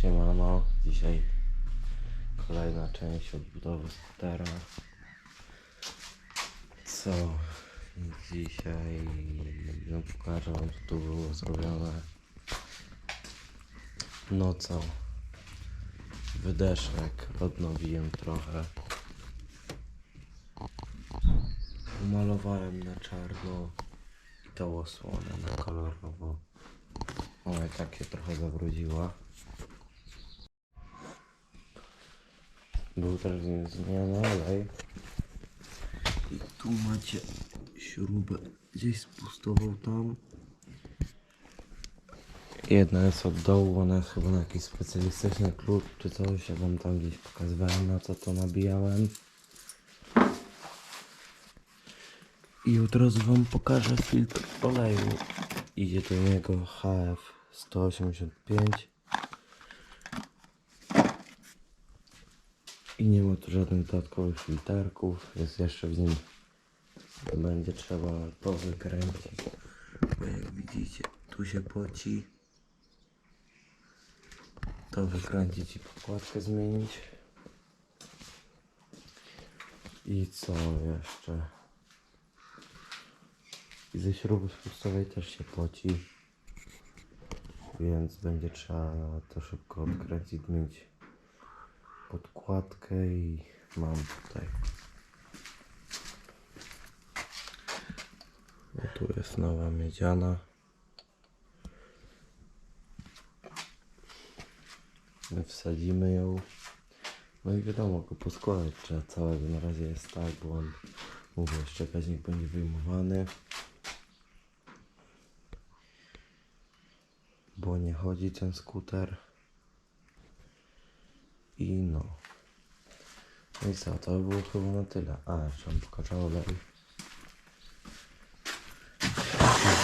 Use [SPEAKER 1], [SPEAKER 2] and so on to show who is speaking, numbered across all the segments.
[SPEAKER 1] Siemano, dzisiaj kolejna część odbudowy skutera. Co dzisiaj no, pokażę wam co tu było zrobione. No co, wydeszek odnowiłem trochę. Umalowałem na czarno i tą osłonę na kolorowo. Ona i tak się trochę zawróciła. Był też zmieniony olej. I tu macie śrubę. Gdzieś spustował tam. Jedna jest od dołu, ona jest chyba na jakiś specjalistyczny klucz czy coś. Ja wam tam gdzieś pokazywałem na co to nabijałem. I od razu wam pokażę filtr oleju. Idzie do niego HF 185. I nie ma tu żadnych dodatkowych filterków. Jest jeszcze w nim. Będzie trzeba powykręcić. Bo jak widzicie, tu się poci. To wykręcić i podkładkę zmienić. I co jeszcze? I ze śruby spustowej też się poci. Więc będzie trzeba to szybko odkręcić, zmienić podkładkę i mam tutaj. No tu jest nowa miedziana. My wsadzimy ją. No i wiadomo, go poskładać trzeba całego. Na razie jest tak, bo on mówię, jeszcze gaźnik będzie wyjmowany. Bo nie chodzi ten skuter. I no. No i co, to by było chyba na tyle. A, jeszcze mam pokażę olej.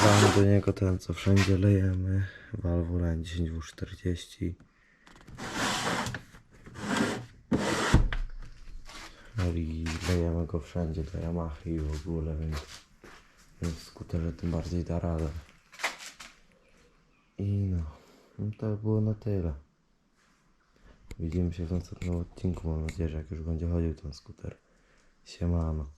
[SPEAKER 1] Wlałem do niego ten, co wszędzie lejemy. Valvoline 10W40. No i lejemy go wszędzie do Yamaha i w ogóle, więc, więc skuterze tym bardziej da radę. I no, no to by było na tyle. Widzimy się w następnym odcinku. Mam nadzieję, że jak już będzie chodził ten skuter. Siemano.